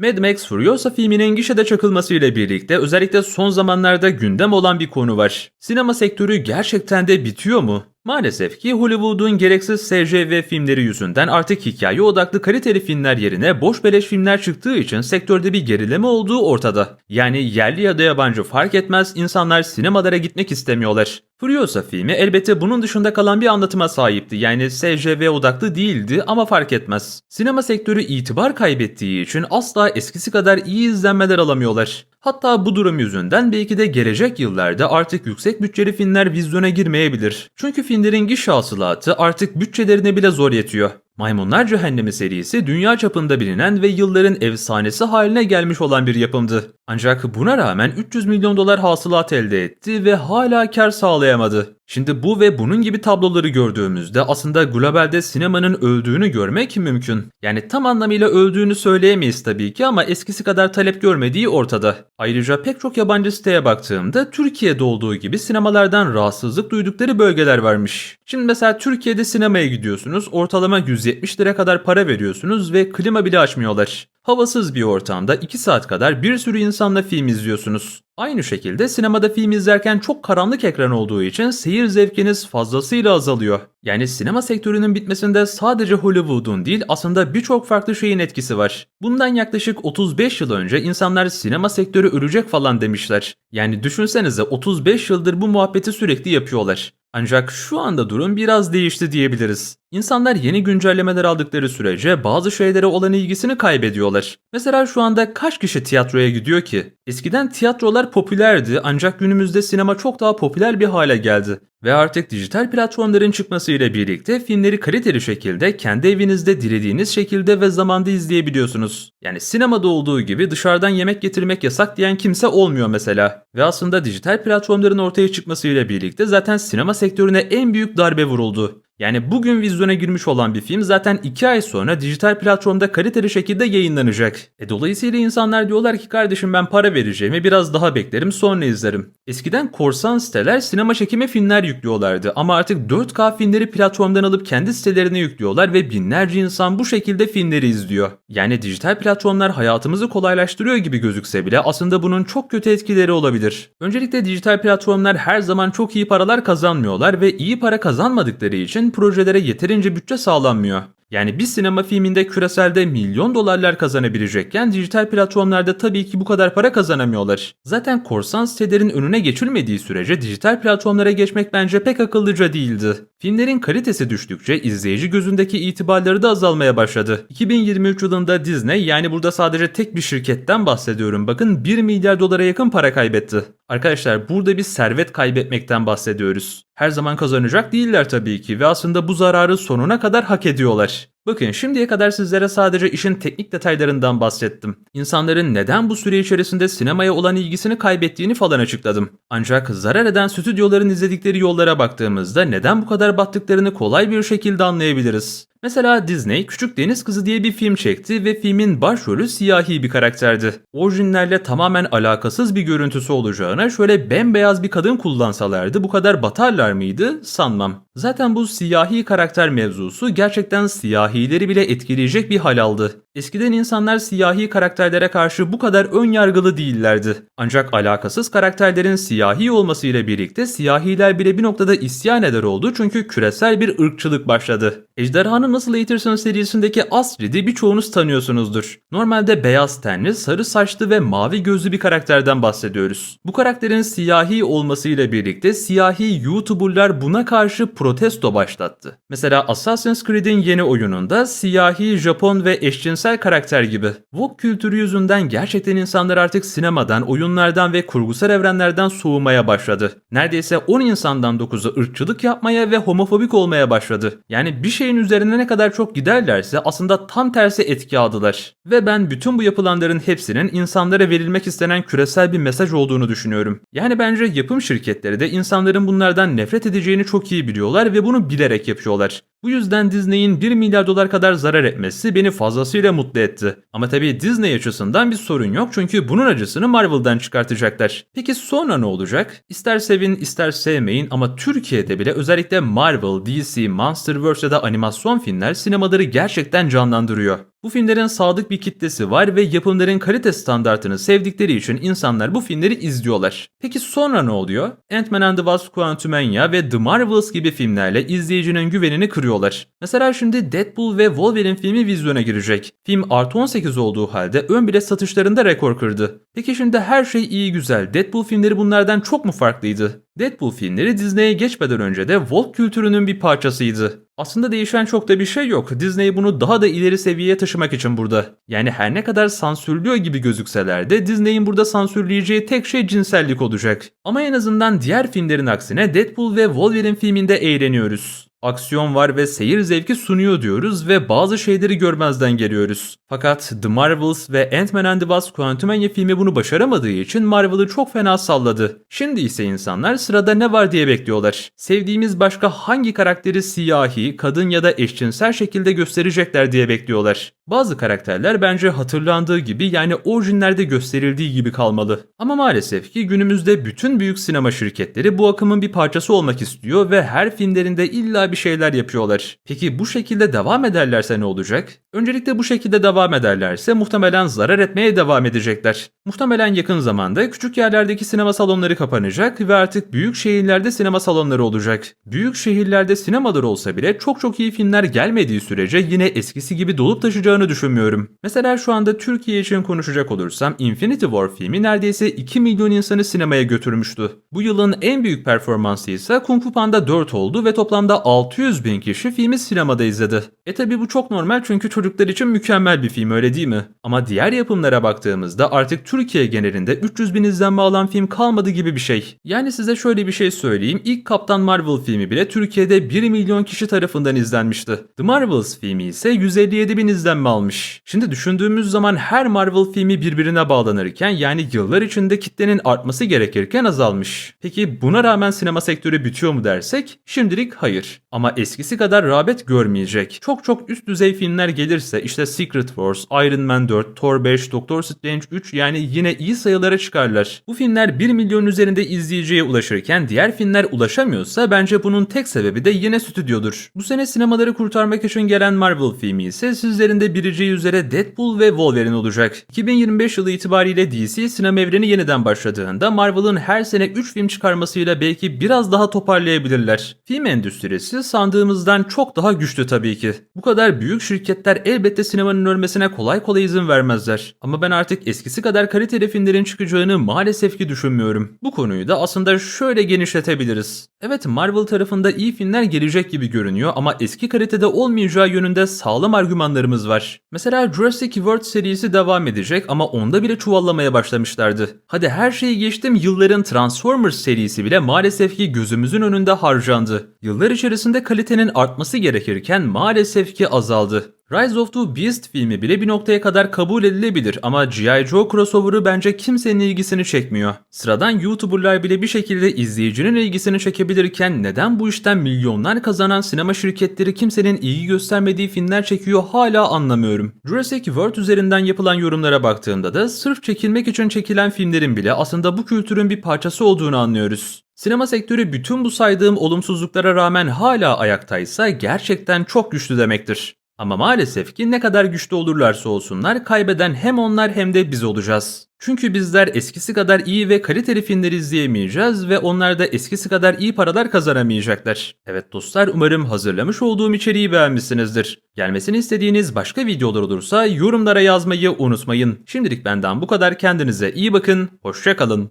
Mad Max Furiosa filminin gişede çakılmasıyla birlikte özellikle son zamanlarda gündem olan bir konu var. Sinema sektörü gerçekten de bitiyor mu? Maalesef ki Hollywood'un gereksiz SCV filmleri yüzünden artık hikaye odaklı kaliteli filmler yerine boş beleş filmler çıktığı için sektörde bir gerileme olduğu ortada. Yani yerli ya da yabancı fark etmez insanlar sinemalara gitmek istemiyorlar. Furiosa filmi elbette bunun dışında kalan bir anlatıma sahipti. Yani SCV odaklı değildi ama fark etmez. Sinema sektörü itibar kaybettiği için asla eskisi kadar iyi izlenmeler alamıyorlar. Hatta bu durum yüzünden belki de gelecek yıllarda artık yüksek bütçeli filmler vizyona girmeyebilir. Çünkü filmlerin gişe hasılatı artık bütçelerine bile zor yetiyor. Maymunlar Cehennemi serisi dünya çapında bilinen ve yılların efsanesi haline gelmiş olan bir yapımdı. Ancak buna rağmen 300 milyon dolar hasılat elde etti ve hala kar sağlayamadı. Şimdi bu ve bunun gibi tabloları gördüğümüzde aslında globalde sinemanın öldüğünü görmek mümkün. Yani tam anlamıyla öldüğünü söyleyemeyiz tabii ki ama eskisi kadar talep görmediği ortada. Ayrıca pek çok yabancı siteye baktığımda Türkiye'de olduğu gibi sinemalardan rahatsızlık duydukları bölgeler varmış. Şimdi mesela Türkiye'de sinemaya gidiyorsunuz, ortalama 170 lira kadar para veriyorsunuz ve klima bile açmıyorlar. Havasız bir ortamda 2 saat kadar bir sürü insanla film izliyorsunuz. Aynı şekilde sinemada film izlerken çok karanlık ekran olduğu için seyir zevkiniz fazlasıyla azalıyor. Yani sinema sektörünün bitmesinde sadece Hollywood'un değil aslında birçok farklı şeyin etkisi var. Bundan yaklaşık 35 yıl önce insanlar sinema sektörü ölecek falan demişler. Yani düşünsenize 35 yıldır bu muhabbeti sürekli yapıyorlar. Ancak şu anda durum biraz değişti diyebiliriz. İnsanlar yeni güncellemeler aldıkları sürece bazı şeylere olan ilgisini kaybediyorlar. Mesela şu anda kaç kişi tiyatroya gidiyor ki? Eskiden tiyatrolar popülerdi ancak günümüzde sinema çok daha popüler bir hale geldi. Ve artık dijital platformların çıkmasıyla birlikte filmleri kaliteli şekilde kendi evinizde dilediğiniz şekilde ve zamanda izleyebiliyorsunuz. Yani sinemada olduğu gibi dışarıdan yemek getirmek yasak diyen kimse olmuyor mesela. Ve aslında dijital platformların ortaya çıkmasıyla birlikte zaten sinema sektörüne en büyük darbe vuruldu. Yani bugün vizyona girmiş olan bir film zaten 2 ay sonra dijital platformda kaliteli şekilde yayınlanacak. E dolayısıyla insanlar diyorlar ki kardeşim ben para vereceğimi biraz daha beklerim sonra izlerim. Eskiden korsan siteler sinema çekimi filmler yüklüyorlardı ama artık 4K filmleri platformdan alıp kendi sitelerine yüklüyorlar ve binlerce insan bu şekilde filmleri izliyor. Yani dijital platformlar hayatımızı kolaylaştırıyor gibi gözükse bile aslında bunun çok kötü etkileri olabilir. Öncelikle dijital platformlar her zaman çok iyi paralar kazanmıyorlar ve iyi para kazanmadıkları için projelere yeterince bütçe sağlanmıyor. Yani bir sinema filminde küreselde milyon dolarlar kazanabilecekken dijital platformlarda tabii ki bu kadar para kazanamıyorlar. Zaten korsan sitelerin önüne geçilmediği sürece dijital platformlara geçmek bence pek akıllıca değildi. Filmlerin kalitesi düştükçe izleyici gözündeki itibarları da azalmaya başladı. 2023 yılında Disney yani burada sadece tek bir şirketten bahsediyorum bakın 1 milyar dolara yakın para kaybetti. Arkadaşlar burada bir servet kaybetmekten bahsediyoruz. Her zaman kazanacak değiller tabii ki ve aslında bu zararı sonuna kadar hak ediyorlar. Bakın şimdiye kadar sizlere sadece işin teknik detaylarından bahsettim. İnsanların neden bu süre içerisinde sinemaya olan ilgisini kaybettiğini falan açıkladım. Ancak zarar eden stüdyoların izledikleri yollara baktığımızda neden bu kadar battıklarını kolay bir şekilde anlayabiliriz. Mesela Disney Küçük Deniz Kızı diye bir film çekti ve filmin başrolü siyahi bir karakterdi. Orijinlerle tamamen alakasız bir görüntüsü olacağına şöyle bembeyaz bir kadın kullansalardı bu kadar batarlar mıydı sanmam. Zaten bu siyahi karakter mevzusu gerçekten siyahileri bile etkileyecek bir hal aldı. Eskiden insanlar siyahi karakterlere karşı bu kadar ön yargılı değillerdi. Ancak alakasız karakterlerin siyahi olmasıyla birlikte siyahiler bile bir noktada isyan eder oldu çünkü küresel bir ırkçılık başladı. Ejderhanı Nasıl Eğitirsin serisindeki Astrid'i birçoğunuz tanıyorsunuzdur. Normalde beyaz tenli, sarı saçlı ve mavi gözlü bir karakterden bahsediyoruz. Bu karakterin siyahi olmasıyla birlikte siyahi YouTuber'lar buna karşı protesto başlattı. Mesela Assassin's Creed'in yeni oyununda siyahi, Japon ve eşcinsel karakter gibi. Woke kültürü yüzünden gerçekten insanlar artık sinemadan, oyunlardan ve kurgusal evrenlerden soğumaya başladı. Neredeyse 10 insandan 9'u ırkçılık yapmaya ve homofobik olmaya başladı. Yani bir şeyin üzerine ne kadar çok giderlerse aslında tam tersi etki aldılar. Ve ben bütün bu yapılanların hepsinin insanlara verilmek istenen küresel bir mesaj olduğunu düşünüyorum. Yani bence yapım şirketleri de insanların bunlardan nefret edeceğini çok iyi biliyorlar ve bunu bilerek yapıyorlar. Bu yüzden Disney'in 1 milyar dolar kadar zarar etmesi beni fazlasıyla mutlu etti. Ama tabii Disney açısından bir sorun yok çünkü bunun acısını Marvel'dan çıkartacaklar. Peki sonra ne olacak? İster sevin ister sevmeyin ama Türkiye'de bile özellikle Marvel, DC, Monsterverse ya da animasyon filmler sinemaları gerçekten canlandırıyor. Bu filmlerin sadık bir kitlesi var ve yapımların kalite standartını sevdikleri için insanlar bu filmleri izliyorlar. Peki sonra ne oluyor? Ant-Man and the Wasp Quantumania ve The Marvels gibi filmlerle izleyicinin güvenini kırıyorlar. Mesela şimdi Deadpool ve Wolverine filmi vizyona girecek. Film artı 18 olduğu halde ön bilet satışlarında rekor kırdı. Peki şimdi her şey iyi güzel. Deadpool filmleri bunlardan çok mu farklıydı? Deadpool filmleri Disney'e geçmeden önce de woke kültürünün bir parçasıydı. Aslında değişen çok da bir şey yok. Disney bunu daha da ileri seviyeye taşımak için burada. Yani her ne kadar sansürlüyor gibi gözükseler de Disney'in burada sansürleyeceği tek şey cinsellik olacak. Ama en azından diğer filmlerin aksine Deadpool ve Wolverine filminde eğleniyoruz. Aksiyon var ve seyir zevki sunuyor diyoruz ve bazı şeyleri görmezden geliyoruz. Fakat The Marvels ve Ant-Man and the Wasp Quantumania filmi bunu başaramadığı için Marvel'ı çok fena salladı. Şimdi ise insanlar sırada ne var diye bekliyorlar. Sevdiğimiz başka hangi karakteri siyahi, kadın ya da eşcinsel şekilde gösterecekler diye bekliyorlar. Bazı karakterler bence hatırlandığı gibi yani orijinlerde gösterildiği gibi kalmalı. Ama maalesef ki günümüzde bütün büyük sinema şirketleri bu akımın bir parçası olmak istiyor ve her filmlerinde illa bir şeyler yapıyorlar. Peki bu şekilde devam ederlerse ne olacak? Öncelikle bu şekilde devam ederlerse muhtemelen zarar etmeye devam edecekler. Muhtemelen yakın zamanda küçük yerlerdeki sinema salonları kapanacak ve artık büyük şehirlerde sinema salonları olacak. Büyük şehirlerde sinemalar olsa bile çok çok iyi filmler gelmediği sürece yine eskisi gibi dolup taşacağını düşünmüyorum. Mesela şu anda Türkiye için konuşacak olursam Infinity War filmi neredeyse 2 milyon insanı sinemaya götürmüştü. Bu yılın en büyük performansı ise Kung Fu Panda 4 oldu ve toplamda 600 bin kişi filmi sinemada izledi. E tabi bu çok normal çünkü çocuklar için mükemmel bir film öyle değil mi? Ama diğer yapımlara baktığımızda artık Türkiye genelinde 300 bin izlenme alan film kalmadı gibi bir şey. Yani size şöyle bir şey söyleyeyim. İlk Kaptan Marvel filmi bile Türkiye'de 1 milyon kişi tarafından izlenmişti. The Marvels filmi ise 157 bin izlenme almış. Şimdi düşündüğümüz zaman her Marvel filmi birbirine bağlanırken yani yıllar içinde kitlenin artması gerekirken azalmış. Peki buna rağmen sinema sektörü bitiyor mu dersek? Şimdilik hayır. Ama eskisi kadar rağbet görmeyecek. Çok çok üst düzey filmler gelirse işte Secret Wars, Iron Man 4, Thor 5, Doctor Strange 3 yani yine iyi sayılara çıkarlar. Bu filmler 1 milyon üzerinde izleyiciye ulaşırken diğer filmler ulaşamıyorsa bence bunun tek sebebi de yine stüdyodur. Bu sene sinemaları kurtarmak için gelen Marvel filmi ise sizlerin de bileceği üzere Deadpool ve Wolverine olacak. 2025 yılı itibariyle DC sinema evreni yeniden başladığında Marvel'ın her sene 3 film çıkarmasıyla belki biraz daha toparlayabilirler. Film endüstrisi sandığımızdan çok daha güçlü tabii ki. Bu kadar büyük şirketler elbette sinemanın ölmesine kolay kolay izin vermezler. Ama ben artık eskisi kadar kaliteli filmlerin çıkacağını maalesef ki düşünmüyorum. Bu konuyu da aslında şöyle genişletebiliriz. Evet Marvel tarafında iyi filmler gelecek gibi görünüyor ama eski kalitede olmayacağı yönünde sağlam argümanlarımız var. Mesela Jurassic World serisi devam edecek ama onda bile çuvallamaya başlamışlardı. Hadi her şeyi geçtim yılların Transformers serisi bile maalesef ki gözümüzün önünde harcandı. Yıllar içerisinde kalitenin artması gerekirken maalesef ki azaldı. Rise of the Beast filmi bile bir noktaya kadar kabul edilebilir ama G.I. Joe crossover'ı bence kimsenin ilgisini çekmiyor. Sıradan YouTuber'lar bile bir şekilde izleyicinin ilgisini çekebilirken neden bu işten milyonlar kazanan sinema şirketleri kimsenin ilgi göstermediği filmler çekiyor hala anlamıyorum. Jurassic World üzerinden yapılan yorumlara baktığımda da sırf çekilmek için çekilen filmlerin bile aslında bu kültürün bir parçası olduğunu anlıyoruz. Sinema sektörü bütün bu saydığım olumsuzluklara rağmen hala ayaktaysa gerçekten çok güçlü demektir. Ama maalesef ki ne kadar güçlü olurlarsa olsunlar kaybeden hem onlar hem de biz olacağız. Çünkü bizler eskisi kadar iyi ve kaliteli filmler izleyemeyeceğiz ve onlar da eskisi kadar iyi paralar kazanamayacaklar. Evet dostlar umarım hazırlamış olduğum içeriği beğenmişsinizdir. Gelmesini istediğiniz başka videolar olursa yorumlara yazmayı unutmayın. Şimdilik benden bu kadar kendinize iyi bakın, hoşçakalın.